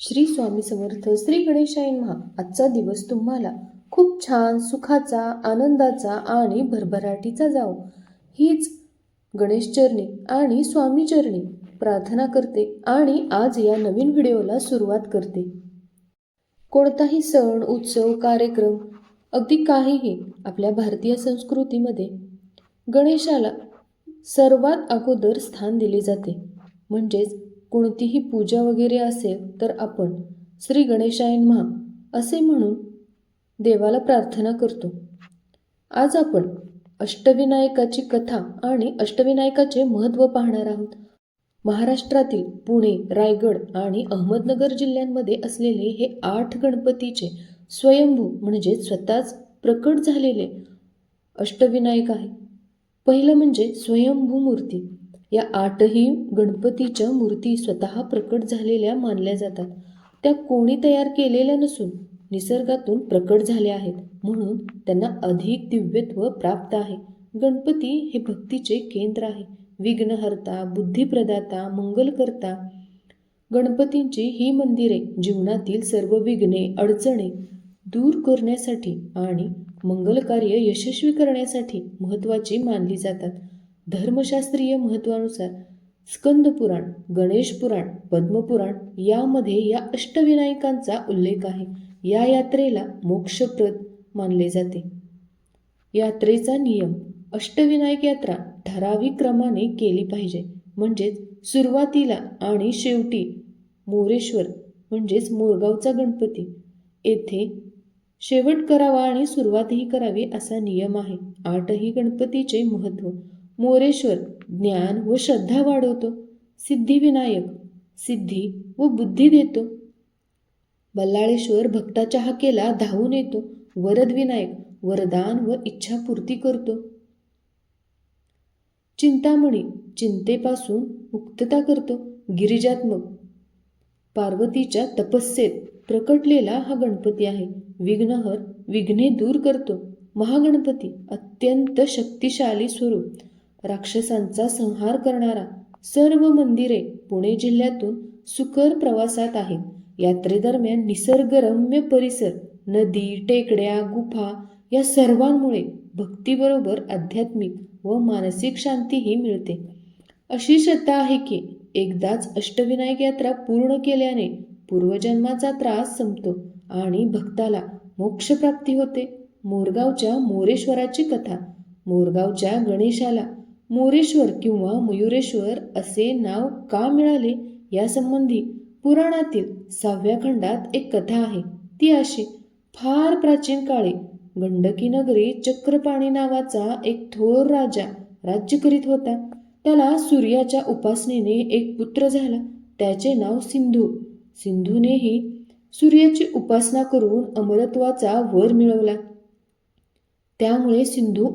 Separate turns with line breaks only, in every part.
श्री स्वामी समर्थ श्री गणेशायन महा आजचा दिवस तुम्हाला खूप छान सुखाचा आनंदाचा आणि भरभराटीचा जाओ हीच गणेशचरणी आणि स्वामीचरणी प्रार्थना करते आणि आज या नवीन व्हिडिओला सुरुवात करते. कोणताही सण उत्सव कार्यक्रम अगदी काहीही आपल्या भारतीय संस्कृतीमध्ये गणेशाला सर्वात अगोदर स्थान दिले जाते. म्हणजेच कोणतीही पूजा वगैरे असेल तर आपण श्री गणेशायन महा असे म्हणून देवाला प्रार्थना करतो. आज आपण अष्टविनायकाची कथा आणि अष्टविनायकाचे महत्त्व पाहणार आहोत. महाराष्ट्रातील पुणे रायगड आणि अहमदनगर जिल्ह्यांमध्ये असलेले हे आठ गणपतीचे स्वयंभू म्हणजे स्वतःच प्रकट झालेले अष्टविनायक आहे. पहिलं म्हणजे स्वयंभू मूर्ती या आठही गणपतीच्या मूर्ती स्वतः प्रकट झालेल्या मानल्या जातात. त्या कोणी तयार केलेल्या नसून निसर्गातून प्रकट झाल्या आहेत. म्हणून त्यांना अधिक दिव्यत्व प्राप्त आहे. गणपती हे भक्तीचे केंद्र आहे. विघ्नहर्ता बुद्धिप्रदाता मंगलकर्ता. गणपतींची ही मंदिरे जीवनातील सर्व विघ्ने अडचणी दूर करण्यासाठी आणि मंगलकार्य यशस्वी करण्यासाठी महत्त्वाची मानली जातात. धर्मशास्त्रीय महत्त्वानुसार स्कंदपुराण गणेश पुराण पद्मपुराण यामध्ये या अष्टविनायकांचा उल्लेख आहे. या यात्रेला मोक्षप्रद मानले जाते. यात्रेचा नियम अष्टविनायक यात्रा ठराविक क्रमाने केली पाहिजे. म्हणजेच सुरुवातीला आणि शेवटी मोरेश्वर म्हणजेच मोरगावचा गणपती. येथे शेवट करावा आणि सुरुवातही करावी असा नियम आहे. आठही गणपतीचे महत्त्व मोरेश्वर ज्ञान व श्रद्धा वाढवतो. सिद्धिविनायक सिद्धी व बुद्धी देतो. बल्लाळेश्वर भक्ताच्या हाकेला धावून येतो. वरदविनायक वरदान व इच्छापूर्ती करतो. चिंतामणी चिंतेपासून मुक्तता करतो. गिरिजात्मक पार्वतीच्या तपस्येत प्रकटलेला हा गणपती आहे. विघ्नहर विघ्ने दूर करतो. महागणपती अत्यंत शक्तिशाली स्वरूप राक्षसांचा संहार करणारा सर्व मंदिरे पुणे जिल्ह्यातून सुकर प्रवासात आहेत. यात्रेदरम्यान निसर्गरम्य परिसर नदी टेकड्या गुफा या सर्वांमुळे भक्तीबरोबर आध्यात्मिक व मानसिक शांतीही मिळते. अशी श्रद्धा आहे की एकदाच अष्टविनायक यात्रा पूर्ण केल्याने पूर्वजन्माचा त्रास संपतो आणि भक्ताला मोक्षप्राप्ती होते. मोरगावच्या मोरेश्वराची कथा मोरगावच्या गणेशाला मोरेश्वर किंवा मयुरेश्वर असे नाव का मिळाले यासंबंधी पुराणातील सहाव्या खंडात एक कथा आहे. ती अशी फार प्राचीन काळी गंडकी नगरी चक्रपाणी नावाचा एक थोर राजा राज्य करीत होता. त्याला सूर्याच्या उपासनेने एक पुत्र झाला. त्याचे नाव सिंधू. सिंधूनेही सूर्याची उपासना करून अमरत्वाचा वर मिळवला. त्यामुळे सिंधू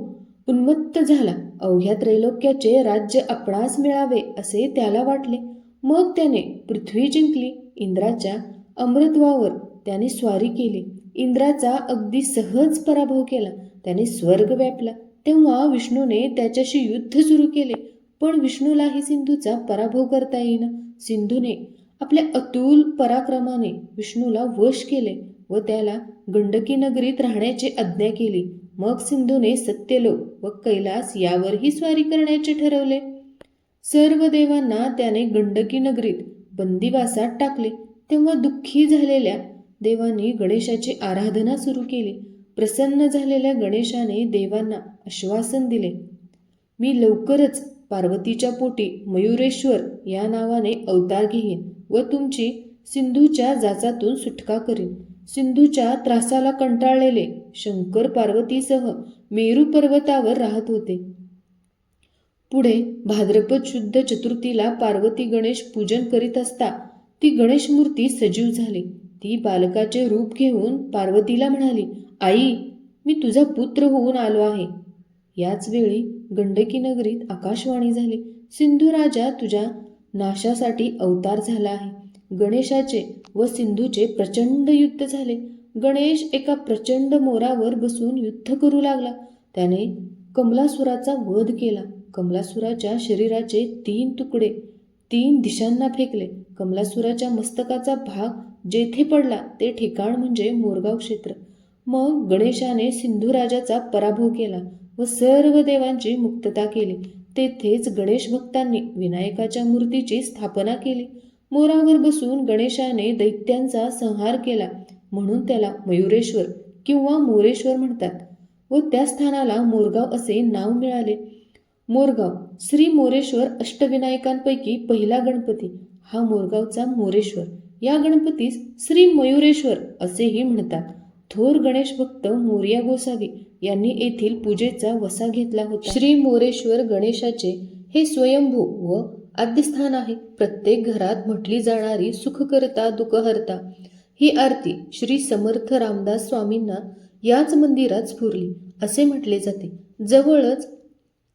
उन्मत्त झाला. अवघ्या त्रैलोक्याचे राज्य आपणास मिळावे असे त्याला वाटले. मग त्याने पृथ्वी जिंकली. इंद्राच्या अमृतवावर त्याने स्वारी केली. इंद्राचा अगदी सहज पराभव केला. त्याने स्वर्ग व्यापला. तेव्हा विष्णूने त्याच्याशी युद्ध सुरू केले. पण विष्णूलाही सिंधूचा पराभव करता येईना. सिंधूने आपल्या अतुल पराक्रमाने विष्णूला वश केले व त्याला गंडकी नगरीत राहण्याची आज्ञा केली. मग सिंधूने सत्यलोक व कैलास यावरही स्वारी करण्याचे ठरवले. सर्व देवांना त्याने गंडकी नगरीत बंदिवासात टाकले. तेव्हा दुःखी झालेल्या देवांनी गणेशाची आराधना सुरू केली. प्रसन्न झालेल्या गणेशाने देवांना आश्वासन दिले. मी लवकरच पार्वतीच्या पोटी मयुरेश्वर या नावाने अवतार घेईन व तुमची सिंधूच्या जाचातून सुटका करीन. सिंधूच्या त्रासाला कंटाळलेले शंकर पार्वतीसह मेरू पर्वतावर राहत होते. पुढे भाद्रपद शुद्ध चतुर्थीला पार्वती गणेश पूजन करीत असता ती गणेश मूर्ती सजीव झाली. ती बालकाचे रूप घेऊन पार्वतीला म्हणाली आई मी तुझा पुत्र होऊन आलो आहे. याच वेळी गंडकी नगरीत आकाशवाणी झाली. सिंधू राजा तुझ्या नाशासाठी अवतार झाला आहे. गणेशाचे व सिंधूचे प्रचंड युद्ध झाले. गणेश एका प्रचंड मोरावर बसून युद्ध करू लागला. त्याने कमलासुराचा वध केला. कमलासुराच्या शरीराचे तीन तुकडे तीन दिशांना फेकले. कमलासुराच्या मस्तकाचा भाग जेथे पडला ते ठिकाण म्हणजे मोरगाव क्षेत्र. मग गणेशाने सिंधुराजाचा पराभव केला व सर्व देवांची मुक्तता केली. तेथेच गणेश भक्तांनी विनायकाच्या मूर्तीची स्थापना केली. मोरावर बसून गणेशाने दैत्यांचा संहार केला. म्हणून त्याला मयुरेश्वर किंवा मोरेश्वर म्हणतात व त्या स्थानाला मोरगाव असे नाव मिळाले. मोरगाव श्री मोरेश्वर अष्टविनायकांपैकी पहिला गणपती. हा मोरगावचा मोरेश्वर. या गणपतीस श्री मयुरेश्वर असेही म्हणतात. थोर गणेश भक्त मोरिया गोसावी यांनी येथील पूजेचा वसा घेतला होता. श्री मोरेश्वर गणेशाचे हे स्वयंभू व आद्यस्थान आहे. प्रत्येक घरात म्हटली जाणारी सुखकर्ता दुःखहर्ता ही आरती श्री समर्थ रामदास स्वामींना याच मंदिरात स्फुरली. असे म्हटले जाते. जवळच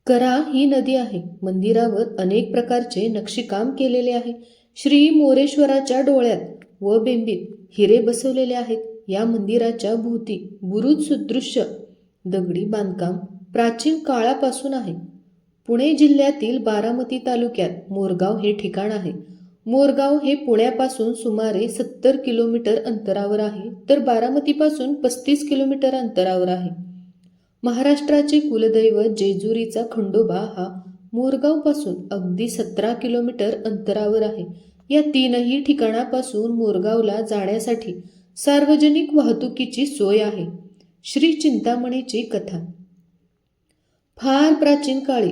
करा ही नदी आहे. मंदिरावर अनेक प्रकारचे नक्षीकाम केलेले आहे. श्री मोरेश्वराच्या डोळ्यात व बेंबीत हिरे बसवलेले आहेत. या मंदिराच्या भोवती बुरुज सुदृश्य दगडी बांधकाम प्राचीन काळापासून आहे. पुणे जिल्ह्यातील बारामती तालुक्यात मोरगाव हे ठिकाण आहे. मोरगाव हे पुण्यापासून सुमारे सत्तर किलोमीटर अंतरावर आहे तर बारामतीपासून पस्तीस किलोमीटर अंतरावर आहे. महाराष्ट्राचे कुलदैवत जेजुरीचा खंडोबा हा मोरगावपासून अगदी सतरा किलोमीटर अंतरावर आहे. या तीनही ठिकाणापासून मोरगावला जाण्यासाठी सार्वजनिक वाहतुकीची सोय आहे. श्री चिंतामणीची कथा. फार प्राचीन काळी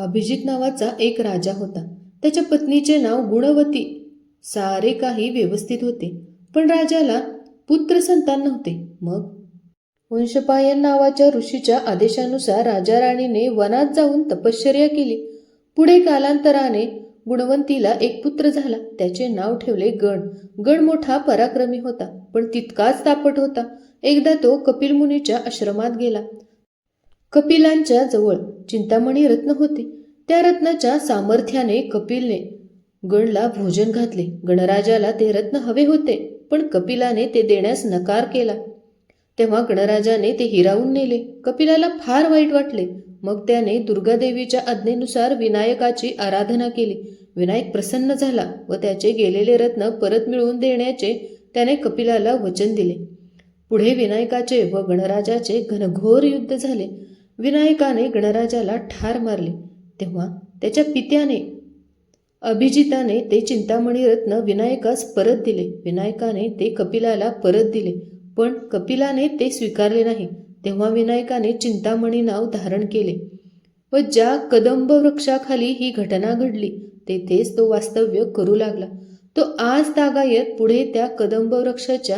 अभिजित नावाचा एक राजा होता. त्याच्या पत्नीचे नाव गुणवती. सारे काही व्यवस्थित होते. पण राजाला पुत्र संतान नव्हते. मग? वंशपायन नावाच्या ऋषीच्या आदेशानुसार राजा राणीने वनात जाऊन तपश्चर्या केली. पुढे कालांतराने गुणवंतीला एक पुत्र झाला. त्याचे नाव ठेवले गण. गण मोठा पराक्रमी होता पण तितकाच तापट होता. एकदा तो कपिल मुनीच्या आश्रमात गेला. कपिलांच्या जवळ चिंतामणी रत्न होते. त्या रत्नाच्या सामर्थ्याने कपिलने गणला भोजन घातले. गणराजाला ते रत्न हवे होते पण कपिलाने ते देण्यास नकार केला. तेव्हा गणराजाने ते हिरावून नेले. कपिलाला फार वाईट वाटले. मग त्याने दुर्गादेवीच्या आज्ञेनुसार विनायकाची आराधना केली. विनायक प्रसन्न झाला व त्याचे गेलेले रत्न परत मिळवून देण्याचे त्याने कपिलाला वचन दिले. पुढे विनायकाचे व गणराजाचे घनघोर युद्ध झाले. विनायकाने गणराजाला ठार मारले. तेव्हा त्याच्या पित्याने अभिजिताने ते चिंतामणी रत्न विनायकास परत दिले. विनायकाने ते कपिलाला परत दिले पण कपिलाने ते स्वीकारले नाही. तेव्हा विनायकाने चिंतामणी नाव धारण केले. व ज्या कदंब वृक्षाखाली ही घटना घडली तेथेच तो वास्तव्य करू लागला. तो आज तागायत पुढे त्या कदंब वृक्षाच्या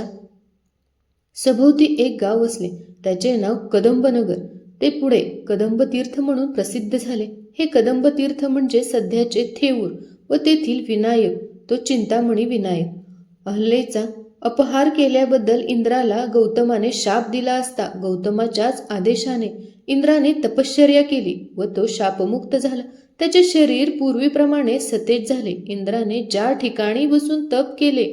सभोवती एक गाव असले. त्याचे नाव कदंबनगर. ते पुढे कदंब तीर्थ म्हणून प्रसिद्ध झाले. हे कदंब तीर्थ म्हणजे सध्याचे थेऊर व तेथील विनायक तो चिंतामणी विनायक. अहल्येचा अपहार केल्याबद्दल इंद्राला गौतमाने शाप दिला असता गौतमाच्याच आदेशाने इंद्राने तपश्चर्या केली व तो शापमुक्त झाला. त्याचे शरीर पूर्वीप्रमाणे सतेज झाले. इंद्राने ज्या ठिकाणी बसून तप केले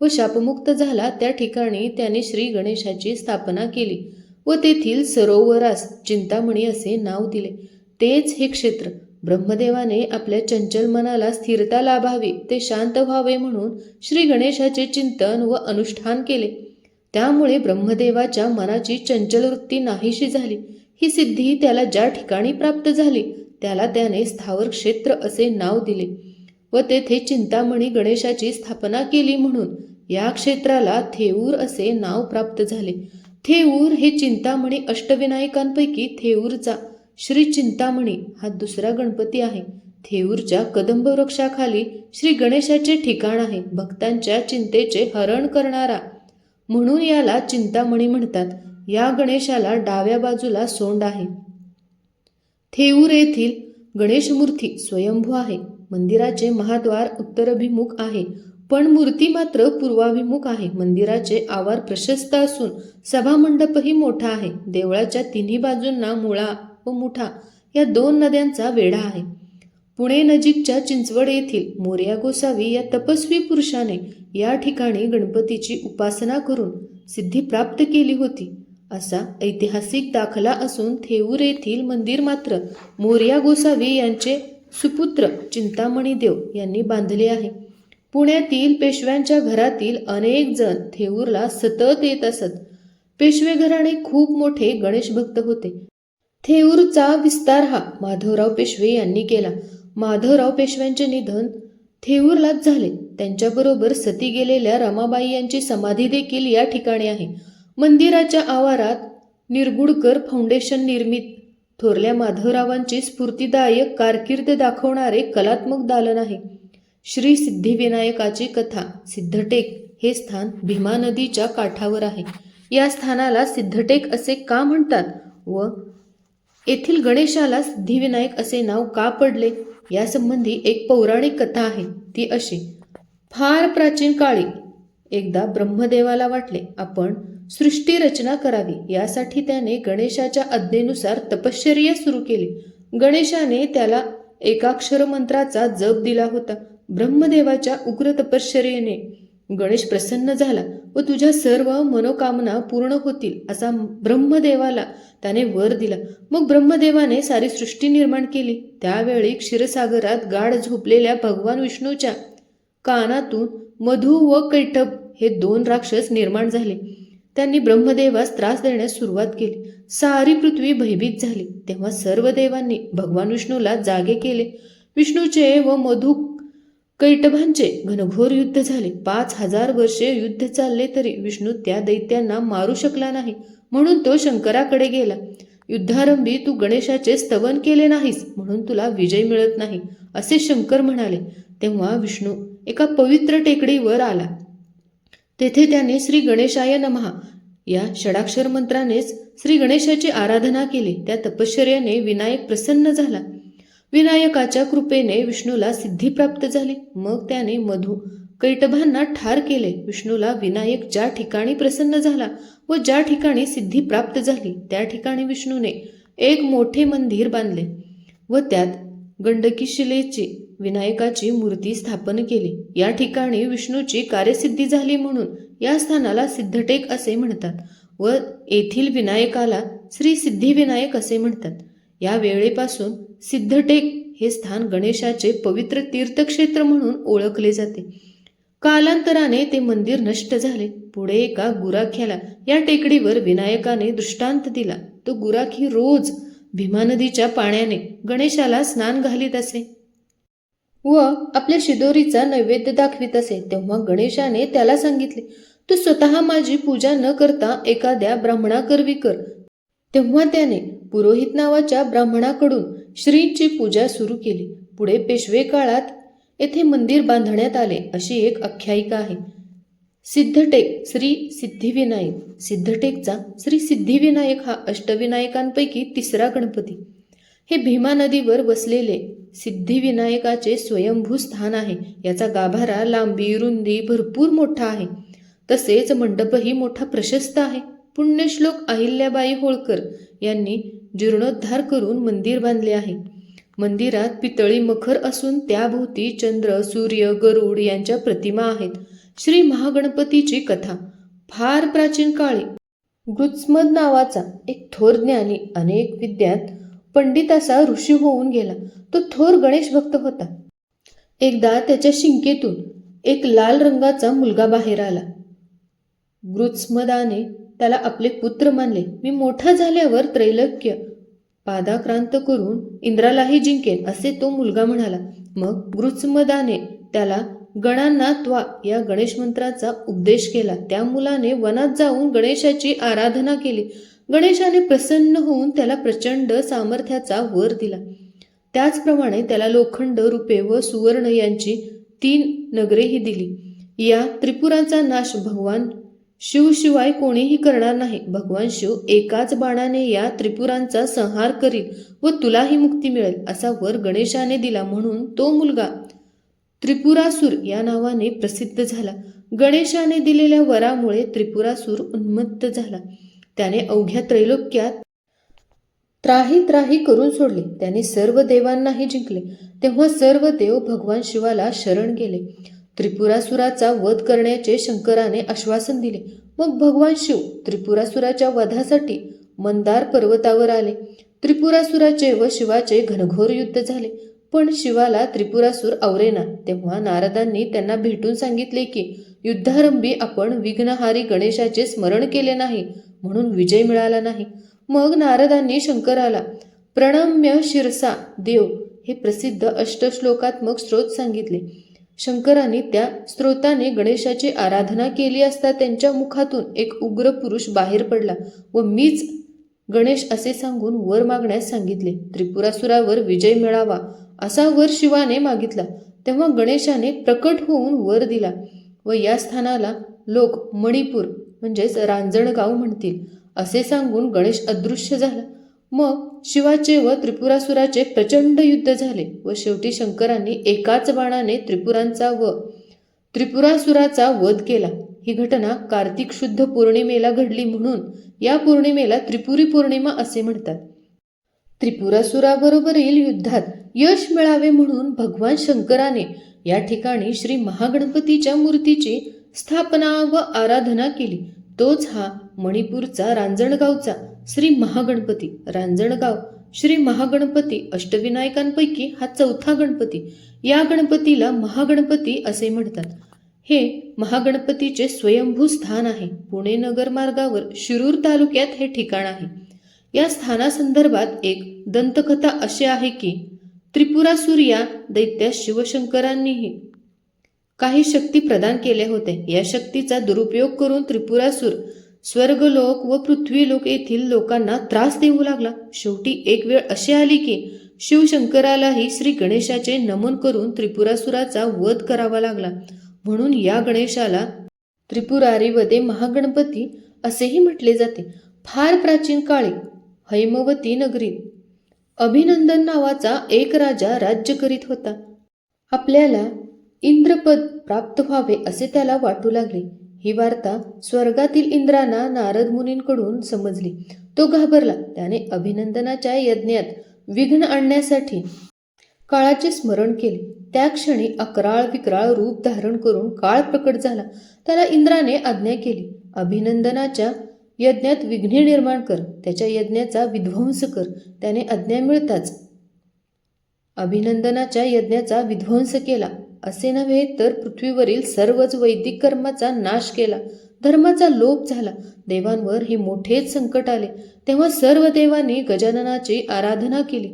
व शापमुक्त झाला त्या ठिकाणी त्याने श्री गणेशाची स्थापना केली. व तेथील सरोवरास चिंतामणी असे नाव दिले. तेच हे क्षेत्र. ब्रह्मदेवाने आपल्या चंचल मनाला स्थिरता लाभावी ते शांत व्हावे म्हणून श्री गणेशाचे चिंतन व अनुष्ठान केले. त्यामुळे ब्रह्मदेवाच्या मनाची चंचल वृत्ती नाहीशी झाली. ही सिद्धी त्याला ज्या ठिकाणी प्राप्त झाली त्याला त्याने स्थावर क्षेत्र असे नाव दिले व तेथे चिंतामणी गणेशाची स्थापना केली म्हणून या क्षेत्राला थेऊर असे नाव प्राप्त झाले. थेऊर हे चिंतामणी अष्टविनायकांपैकी थेऊरचा श्री चिंतामणी हा दुसरा गणपती आहे. थेऊरच्या कदंब वृक्षाखाली श्री गणेशाचे ठिकाण आहे. भक्तांच्या चिंतेचे हरण करणारा. म्हणून याला चिंतामणी म्हणतात. या गणेशाला डाव्या बाजूला सोंड आहे. थेऊर येथील गणेशमूर्ती स्वयंभू आहे. मंदिराचे महाद्वार उत्तराभिमुख आहे. पण मूर्ती मात्र पूर्वाभिमुख आहे. मंदिराचे आवार प्रशस्त असून सभामंडपही मोठा आहे. देवळाच्या तिन्ही बाजूंना मुळा व मुठा या दोन नद्यांचा वेढा आहे. पुणे नजीकच्या चिंचवड येथील मोर्या गोसावी या तपस्वी पुरुषाने या ठिकाणी गणपतीची उपासना करून सिद्धी प्राप्त केली होती. असा ऐतिहासिक दाखला असून थेऊर येथील मंदिर मात्र मोर्या गोसावी यांचे सुपुत्र चिंतामणी देव यांनी बांधले आहे. पुण्यातील पेशव्यांच्या घरातील अनेक जण थेऊरला सतत येत असत. पेशवे घराणे खूप मोठे गणेश भक्त होते. थेऊरचा विस्तार हा माधवराव पेशवे यांनी केला. माधवराव पेशव्यांचे निधन थेऊरलाच झाले. त्यांच्याबरोबर सती गेलेल्या रमाबाई यांची समाधी देखील या ठिकाणी आहे. मंदिराच्या आवारात निरगुडकर फाउंडेशन निर्मित. थोरल्या माधवरावांची स्फूर्तिदायक कारकीर्द दाखवणारे कलात्मक दालन आहे. श्री सिद्धिविनायकाची कथा सिद्धटेक हे स्थान भीमा नदीच्या काठावर आहे. या स्थानाला सिद्धटेक असे का म्हणतात व येथील गणेशाला सिद्धिविनायक असे नाव का पडले? यासंबंधी एक पौराणिक कथा आहे. ती अशी. फार प्राचीन काळी एकदा ब्रह्मदेवाला वाटले आपण सृष्टी रचना करावी. यासाठी त्याने गणेशाच्या आज्ञेनुसार तपश्चर्या सुरू केली. गणेशाने त्याला एकाक्षर मंत्राचा जप दिला होता. ब्रह्मदेवाच्या उग्र तपश्चर्येने गणेश प्रसन्न झाला व तुझ्या सर्व मनोकामना पूर्ण होतील असा ब्रह्मदेवाला त्याने वर दिला. मग ब्रह्मदेवाने सारी सृष्टी निर्माण केली. त्यावेळी क्षीरसागरात गाढ झोपलेल्या भगवान विष्णूच्या कानातून मधु व कैठब हे दोन राक्षस निर्माण झाले. त्यांनी ब्रह्मदेवास त्रास देण्यास सुरुवात केली. सारी पृथ्वी भयभीत झाली. तेव्हा सर्व देवांनी भगवान विष्णूला जागे केले. विष्णूचे व मधु कैटभांचे घनघोर युद्ध झाले. पाच हजार वर्षे युद्ध चालले तरी विष्णू त्या दैत्यांना मारू शकला नाही म्हणून तो शंकराकडे गेला. युद्धारंभी तू गणेशाचे स्तवन केले नाहीस म्हणून तुला विजय मिळत नाही असे शंकर म्हणाले. तेव्हा विष्णू एका पवित्र टेकडीवर आला. तेथे त्याने श्री गणेशाय नमहा या षडाक्षर मंत्रानेच श्री गणेशाची आराधना केली. त्या तपश्चर्याने विनायक प्रसन्न झाला. विनायकाच्या कृपेने विष्णूला सिद्धी प्राप्त झाली. मग त्याने मधु कैटभांना ठार केले. विष्णूला विनायक ज्या ठिकाणी प्रसन्न झाला व ज्या ठिकाणी सिद्धी प्राप्त झाली त्या ठिकाणी विष्णूने एक मोठे मंदिर बांधले व त्यात गंडकी शिलेची विनायकाची मूर्ती स्थापन केली. या ठिकाणी विष्णूची कार्यसिद्धी झाली म्हणून या स्थानाला सिद्धटेक असे म्हणतात व येथील विनायकाला श्री सिद्धिविनायक असे म्हणतात. या वेळेपासून सिद्धटेक हे स्थान गणेशाचे पवित्र तीर्थक्षेत्र म्हणून ओळखले जाते. कालांतराने ते मंदिर नष्ट झाले. पुढे एका गुराख्याला या टेकडीवर विनायकाने दृष्टांत दिला. तो गुराखी रोज भीमा नदीच्या पाण्याने गणेशाला स्नान घालीत असे व आपल्या शिदोरीचा नैवेद्य दाखवित असे. तेव्हा गणेशाने त्याला सांगितले तू स्वतः माझी पूजा न करता एखाद्या ब्राह्मणाकरवी कर. तेव्हा त्याने पुरोहित नावाच्या ब्राह्मणाकडून श्रींची पूजा सुरू केली. पुढे पेशवे काळात येथे मंदिर बांधण्यात आले अशी एक आख्यायिका आहे. सिद्धटेक श्री सिद्धिविनायक. सिद्धटेकचा श्री सिद्धिविनायक हा अष्टविनायकांपैकी तिसरा गणपती. हे भीमा नदीवर वसलेले सिद्धिविनायकाचे स्वयंभू स्थान आहे. याचा गाभारा लांबी रुंदी भरपूर मोठा आहे. तसेच मंडपही मोठा प्रशस्त आहे. पुण्यश्लोक अहिल्याबाई होळकर यांनी जीर्णोद्धार करून मंदिर बांधले आहे. मंदिरात पितळी मखर असून त्याभोवती चंद्र सूर्य गरुड यांच्या प्रतिमा आहेत. श्री महागणपतीची कथा फार प्राचीन काळी. गृत्समद नावाचा एक थोर ज्ञानी अनेक विद्यात पंडित असा ऋषी होऊन गेला. तो थोर गणेश भक्त होता. एकदा त्याच्या शिंकेतून एक लाल रंगाचा मुलगा बाहेर आला. गृत्समदाने त्याला आपले पुत्र मानले. मी मोठा झाल्यावर त्रैलक्य पादाक्रांत करून इंद्रालाही जिंकेन असे तो मुलगा म्हणाला. मग गृत्समदाने त्याला गणांना त्वा या गणेश मंत्राचा उपदेश केला. त्या मुलाने वनात जाऊन गणेशाची आराधना केली. गणेशाने प्रसन्न होऊन त्याला प्रचंड सामर्थ्याचा वर दिला. त्याचप्रमाणे त्याला लोखंड रुपे व सुवर्ण यांची तीन नगरेही दिली. या त्रिपुराचा नाश भगवान शिवशिवाय कोणीही करणार नाही. भगवान शिव एकाच बाणाने या त्रिपुरांचा संहार करील व तुलाही मुक्ती मिळेल असा वर गणेशाने दिला म्हणून तो मुलगा त्रिपुरासूर या नावाने प्रसिद्ध झाला. गणेशाने दिलेल्या वरामुळे त्रिपुरासूर उन्मत्त झाला. त्याने अवघ्या त्रैलोक्यात त्राही त्राही करून सोडले. त्याने सर्व देवांनाही जिंकले. तेव्हा सर्व देव भगवान शिवाला शरण गेले. त्रिपुरासुराचा वध करण्याचे शंकराने आश्वासन दिले. मग भगवान शिव त्रिपुरासुराच्या वधासाठी मंदार पर्वतावर आले. त्रिपुरासुराचे व शिवाचे घनघोर युद्ध झाले. पण शिवाला त्रिपुरासूर आवरेना तेव्हा नारदांनी त्यांना भेटून सांगितले की युद्धारंभी आपण विघ्नहारी गणेशाचे स्मरण केले नाही म्हणून विजय मिळाला नाही. मग नारदांनी शंकराला प्रणम्य शिरसा देव हे प्रसिद्ध अष्टश्लोकात्मक स्रोत सांगितले. शंकरांनी त्या स्त्रोताने गणेशाची आराधना केली असता त्यांच्या मुखातून एक उग्र पुरुष बाहेर पडला व मीच गणेश असे सांगून वर मागण्यास सांगितले त्रिपुरासुरावर विजय मिळावा असा वर शिवाने मागितला. तेव्हा गणेशाने प्रकट होऊन वर दिला व या स्थानाला लोक मणिपूर म्हणजेच रांजणगाव म्हणतील असे सांगून गणेश अदृश्य झाला. मग शिवाचे व त्रिपुरासुराचे प्रचंड युद्ध झाले व शेवटी शंकरांनी एकाच बाणाने त्रिपुरांचा व त्रिपुरासुराचा वध केला. ही घटना कार्तिक शुद्ध पौर्णिमेला घडली म्हणून या पौर्णिमेला त्रिपुरी पौर्णिमा असे म्हणतात. त्रिपुरासुराबरोबरील युद्धात यश मिळावे म्हणून भगवान शंकराने या ठिकाणी श्री महागणपतीच्या मूर्तीची स्थापना व आराधना केली. तोच हा मणिपूरचा रांजणगावचा श्री महागणपती रांजणगाव. श्री महागणपती अष्टविनायकांपैकी हा चौथा गणपती. या गणपतीला महागणपती असे म्हणतात. हे महागणपतीचे स्वयंभू स्थान आहे. पुणे नगर मार्गावर शिरूर तालुक्यात हे ठिकाण आहे. या स्थानासंदर्भात एक दंतकथा अशी आहे की त्रिपुरासूर या दैत्या शिवशंकरांनीही काही शक्ती प्रदान केल्या होत्या. या शक्तीचा दुरुपयोग करून त्रिपुरासूर स्वर्गलोक व पृथ्वीलोक येथील लोकांना त्रास देऊ लागला. शेवटी एक वेळ अशी आली की शिवशंकरालाही श्री गणेशाचे नमन करून त्रिपुरासुराचा वध करावा लागला. म्हणून या गणेशाला त्रिपुरारी वदे महागणपती असेही म्हटले जाते. फार प्राचीन काळी हैमवती नगरीत अभिनंदन नावाचा एक राजा राज्य करीत होता. आपल्याला इंद्रपद प्राप्त व्हावे असे त्याला वाटू लागले. ही वार्ता स्वर्गातील इंद्रांना नारद मुनींकडून समजली. तो घाबरला. त्याने अभिनंदनाच्या यज्ञात विघ्न आणण्यासाठी काळाचे स्मरण केले. त्या क्षणी अकराळ विकराळ रूप धारण करून काळ प्रकट झाला. त्याला इंद्राने आज्ञा केली. अभिनंदनाच्या यज्ञात विघ्ने निर्माण कर. त्याच्या यज्ञाचा विध्वंस कर. त्याने आज्ञा मिळताच अभिनंदनाच्या यज्ञाचा विध्वंस केला. असे नव्हे तर पृथ्वीवरील सर्वच वैदिक कर्माचा नाश केला. धर्माचा लोप झाला. देवांवर हे मोठेच संकट आले. तेव्हा सर्व देवांनी गजाननाची आराधना केली.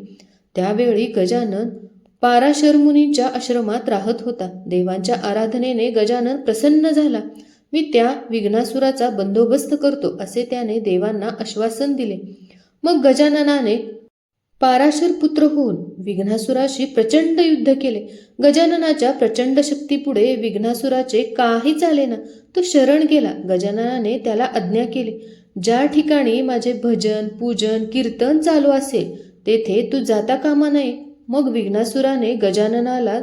त्यावेळी गजानन पाराशरमुनींच्या आश्रमात राहत होता. देवांच्या आराधनेने गजानन प्रसन्न झाला. मी त्या विघ्नासुराचा बंदोबस्त करतो असे त्याने देवांना आश्वासन दिले. मग गजाननाने पाराशर पुत्र होऊन विघ्नासुराशी प्रचंड युद्ध केले. गजाननाच्या प्रचंड शक्तीपुढे विघ्नासुराचे काही चालेना तो शरण गेला. गजाननाने त्याला आज्ञा केली ज्या ठिकाणी माझे भजन पूजन कीर्तन चालू असेल तेथे तू जाता कामा नये. मग विघ्नासुराने गजाननाला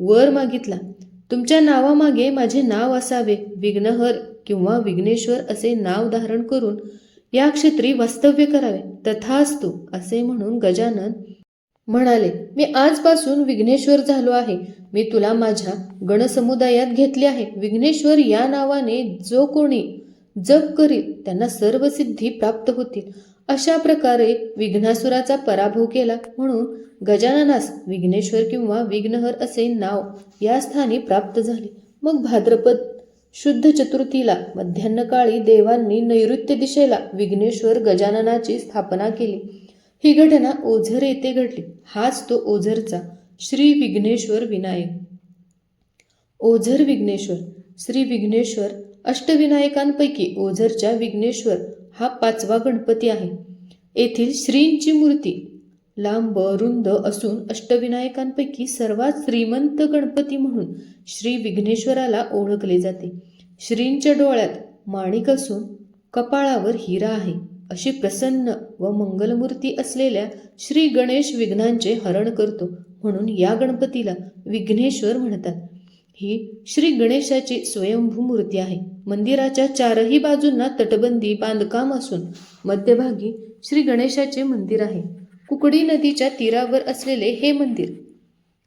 वर मागितला तुमच्या नावामागे माझे नाव असावे विघ्नहर किंवा विघ्नेश्वर असे नाव धारण करून या क्षेत्री वास्तव्य करावे. तथास्तु असे म्हणून गजानन म्हणाले मी आजपासून विघ्नेश्वर झालो आहे. मी तुला माझ्या गणसमुदायात घेतले आहे. विघ्नेश्वर या नावाने जो कोणी जप करील त्यांना सर्व सिद्धी प्राप्त होतील. अशा प्रकारे विघ्नासुराचा पराभव केला. म्हणून गजाननास विघ्नेश्वर किंवा विघ्नहर असे नाव या स्थानी प्राप्त झाले. मग भाद्रपद शुद्ध चतुर्थीला मध्यान्हकाळी देवांनी नैऋत्य दिशेला विघ्नेश्वर गजाननाची स्थापना केली. ही घटना ओझर येथे घडली. हाच तो ओझरचा श्री विघ्नेश्वर विनायक. ओझर विघ्नेश्वर श्री विघ्नेश्वर अष्टविनायकांपैकी ओझरच्या विघ्नेश्वर हा पाचवा गणपती आहे. येथील श्रींची मूर्ती लांब रुंद असून अष्टविनायकांपैकी सर्वात श्रीमंत गणपती म्हणून श्री विघ्नेश्वराला ओळखले जाते. श्रींच्या डोळ्यात माणिक असून कपाळावर हिरा आहे. अशी प्रसन्न व मंगलमूर्ती असलेल्या श्री गणेश विघ्नांचे हरण करतो म्हणून या गणपतीला विघ्नेश्वर म्हणतात. ही श्री गणेशाची स्वयंभू मूर्ती आहे. मंदिराच्या चारही बाजूंना तटबंदी बांधकाम असून मध्यभागी श्री गणेशाचे मंदिर आहे. कुकडी नदीच्या तीरावर असलेले हे मंदिर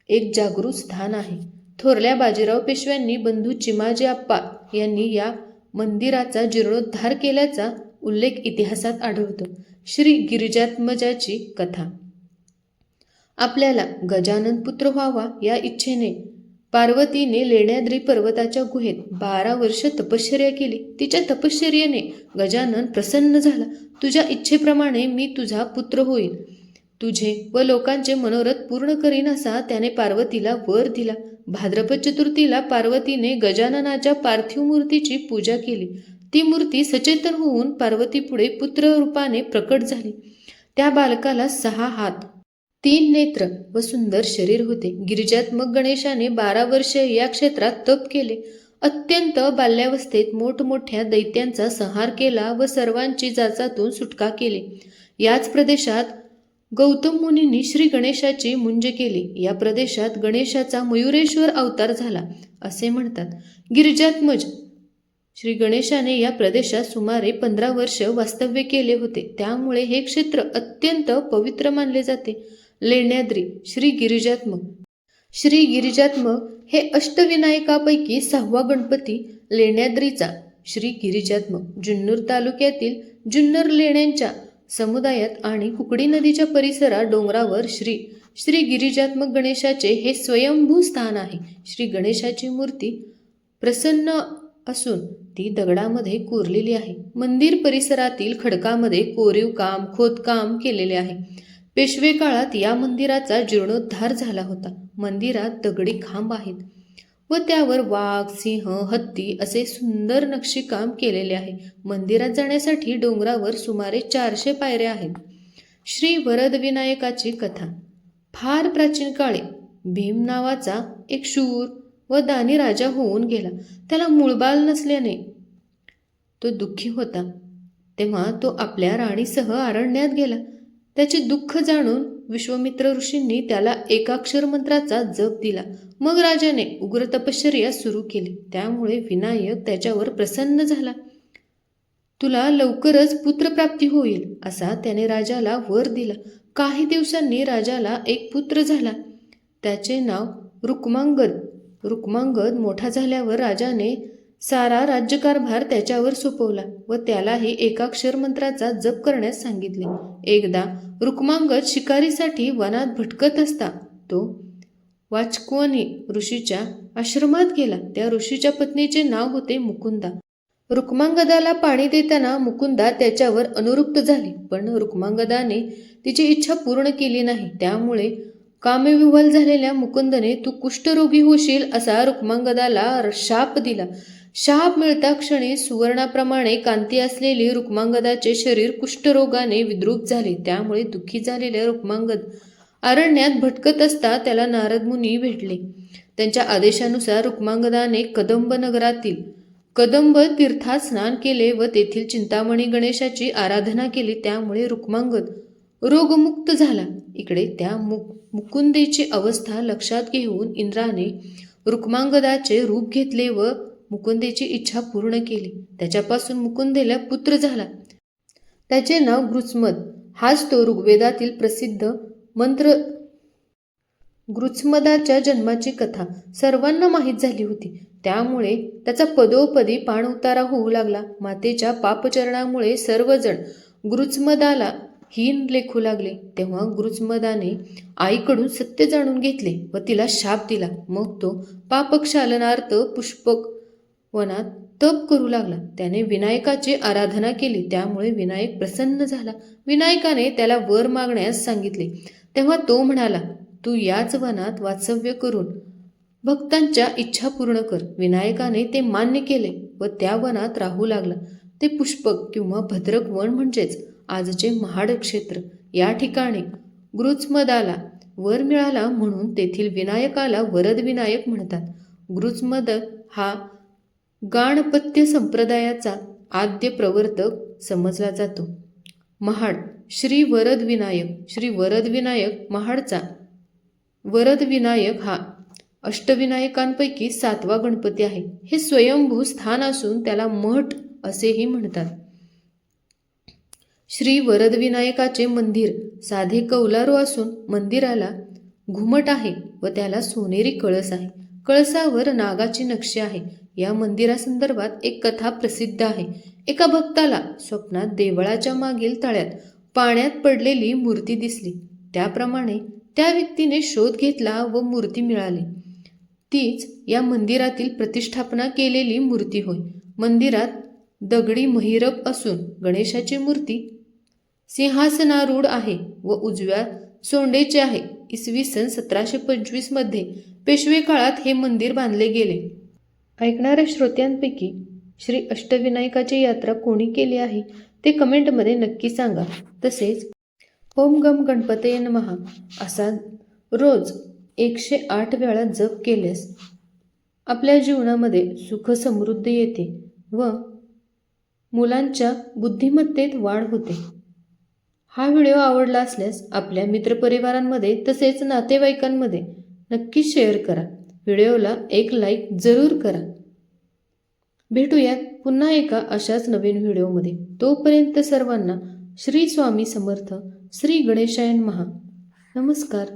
एक जागृत स्थान आहे. थोरल्या बाजीराव पेशव्यांनी बंधू चिमाजी आप्पा यांनी या मंदिराचा जीर्णोद्धार केल्याचा उल्लेख इतिहासात आढळतो. श्री गिरिजात्मजाची कथा. आपल्याला गजानन पुत्र व्हावा या इच्छेने पार्वतीने लेण्याद्री पर्वताच्या गुहेत बारा वर्ष तपश्चर्या केली. तिच्या तपश्चर्येने गजानन प्रसन्न झाला. तुझ्या इच्छेप्रमाणे मी तुझा पुत्र होईल तुझे व लोकांचे मनोरथ पूर्ण करीन असा त्याने पार्वतीला वर दिला. भाद्रपद चतुर्थीला पार्वतीने गजाननाच्या पार्थिव मूर्तीची पूजा केली. ती मूर्ती सचेतन होऊन पार्वतीपुढे पुत्र रूपाने प्रकट झाली. त्या बालकाला सहा हात तीन नेत्र व सुंदर शरीर होते. गिरिजात्मक गणेशाने बारा वर्षे या क्षेत्रात तप केले. अत्यंत बाल्यावस्थेत मोठमोठ्या दैत्यांचा संहार केला व सर्वांची जाचातून सुटका केली. याच प्रदेशात गौतम मुनींनी श्री गणेशाची मुंज केली. या प्रदेशात गणेशाचा मयुरेश्वर अवतार झाला असे म्हणतात. गिरिजात्मज श्री गणेशाने या प्रदेशात सुमारे पंधरा वर्ष वास्तव्य केले होते. त्यामुळे हे क्षेत्र अत्यंत पवित्र मानले जाते. लेण्याद्री श्री गिरिजात्मक श्री गिरिजात्मक हे अष्टविनायकापैकी सहावा गणपती लेण्याद्रीचा. श्री गिरिजात्मक जुन्नर तालुक्यातील जुन्नर लेण्यांच्या समुदायात आणि कुकडी नदीच्या परिसरात डोंगरावर श्री श्री गिरिजात्मक गणेशाचे हे स्वयंभू स्थान आहे. श्री गणेशाची मूर्ती प्रसन्न असून ती दगडामध्ये कोरलेली आहे. मंदिर परिसरातील खडकामध्ये कोरीव काम खोदकाम केलेले आहे. पेशवे काळात या मंदिराचा जीर्णोद्धार झाला होता. मंदिरात दगडी खांब आहेत. व त्यावर वाघ सिंह हत्ती असे सुंदर नक्षीकाम केलेले आहे. मंदिरात जाण्यासाठी डोंगरावर सुमारे चारशे पायऱ्या आहेत. श्री वरदविनायकाची कथा. फार प्राचीन काळी भीम नावाचा एक शूर व दानी राजा होऊन गेला. त्याला मूळबाल नसल्याने तो दुःखी होता. तेव्हा तो आपल्या राणीसह अरण्यात गेला. त्याचे दुःख जाणून विश्वमित्र ऋषींनी त्याला एकाक्षर मंत्राचा जप दिला. मग राजाने उग्र तपश्चर्या सुरू केली. त्यामुळे विनायक त्याच्यावर प्रसन्न झाला. तुला लवकरच पुत्रप्राप्ती होईल असा त्याने राजाला वर दिला. काही दिवसांनी राजाला एक पुत्र झाला. त्याचे नाव रुक्मांगद. रुक्मांगद मोठा झाल्यावर राजाने सारा राज्यकारभार त्याच्यावर सोपवला व त्यालाही एकाक्षर मंत्राचा जप करण्यास सांगितले. एकदा रुक्मांगद शिकारीसाठी वनात भटकत असता तो वाचकुवनी ऋषीच्या आश्रमात गेला. त्या ऋषीच्या पत्नीचे नाव होते मुकुंदा. रुक्मांगदाला पाणी देताना मुकुंदा त्याच्यावर अनुरुक्त झाली पण रुक्मांगदाने तिची इच्छा पूर्ण केली नाही. त्यामुळे कामविव्हल झालेल्या मुकुंदने तू कुष्ठरोगी होशील असा रुक्मांगदाला शाप दिला. शाप मिळता क्षणी सुवर्णाप्रमाणे कांती असलेली रुक्मांगदाचे शरीर कुष्ठरोगाने विद्रूप झाले. त्यामुळे दुःखी झालेले रुक्मांगद अरण्यात भटकत असता त्याला नारद मुनी भेटले. त्यांच्या आदेशानुसार रुक्मांगदाने कदंब नगरातील कदंब तीर्थात स्नान केले व तेथील चिंतामणी गणेशाची आराधना केली. त्यामुळे रुक्मांगद रोगमुक्त झाला. इकडे त्या मुक मुकुंदेची अवस्था लक्षात घेऊन इंद्राने रुक्मांगदाचे रूप घेतले व मुकुंदेची इच्छा पूर्ण केली. त्याच्यापासून मुकुंदेला पुत्र झाला. त्याचे नाव गृत्समद हाच तो ऋग्वेदातील प्रसिद्ध मंत्र गृत्समदाच्या जन्माची कथा सर्वांना माहीत झाली होती. त्यामुळे त्याचा पदोपदी पाण उतारा होऊ लागला. मातेच्या पापचरणामुळे सर्वजण गृत्समदाला हीन लेखू लागले. तेव्हा गृत्समदाने आईकडून सत्य जाणून घेतले व तिला शाप दिला. मग तो पापक्षालनार्थ पुष्पक वनात तप करू लागला. त्याने विनायकाची आराधना केली. त्यामुळे विनायक प्रसन्न झाला. विनायकाने त्याला वर मागण्यास सांगितले. तेव्हा तो म्हणाला तू याच वनात वास्तव्य करून भक्तांच्या इच्छा पूर्ण कर. विनायकाने ते मान्य केले व त्या वनात राहू लागला. ते पुष्पक किंवा भद्रक वन म्हणजेच आजचे महाड क्षेत्र. या ठिकाणी गृत्समदाला वर मिळाला म्हणून तेथील विनायकाला वरद विनायक म्हणतात. गृत्समद हा गाणपत्य संप्रदायाचा आद्य प्रवर्तक समजला जातो. महाड श्री वरद विनायक श्री वरद विनायक महाडचा. वरद विनायक हा अष्टविनायकांपैकी सातवा गणपती आहे. हे स्वयंभू स्थान असून त्याला मठ असेही म्हणतात. श्री वरदविनायकाचे मंदिर साधे कौलारू असून मंदिराला घुमट आहे व त्याला सोनेरी कळस आहे. कळसावर नागाची नक्षी आहे. या मंदिरासंदर्भात एक कथा प्रसिद्ध आहे. एका भक्ताला स्वप्नात देवळाच्या मागील तळ्यात पाण्यात पडलेली मूर्ती दिसली. त्याप्रमाणे त्या व्यक्तीने शोध घेतला व मूर्ती मिळाली. तीच या मंदिरातील प्रतिष्ठापना केलेली मूर्ती होय. मंदिरात दगडी महिरप असून गणेशाची मूर्ती सिंहासनारूढ आहे व उजव्या सोंडेचे आहे. इसवी सन सतराशे पंचवीसमध्ये पेशवे काळात हे मंदिर बांधले गेले. ऐकणाऱ्या श्रोत्यांपैकी श्री अष्टविनायकाची यात्रा कोणी केली आहे ते कमेंटमध्ये नक्की सांगा. तसेच ओम गम गणपतये महा असा रोज एकशे आठ वेळा जप केल्यास आपल्या जीवनामध्ये सुख समृद्धी येते व मुलांच्या बुद्धिमत्तेत वाढ होते. हा व्हिडिओ आवडला असल्यास आपल्या मित्रपरिवारांमध्ये तसेच नातेवाईकांमध्ये नक्की शेअर करा. व्हिडिओला एक लाईक जरूर करा. भेटूयात पुन्हा एका अशाच नवीन व्हिडिओमध्ये. तोपर्यंत सर्वांना श्री स्वामी समर्थ श्री गणेशायन महा. नमस्कार.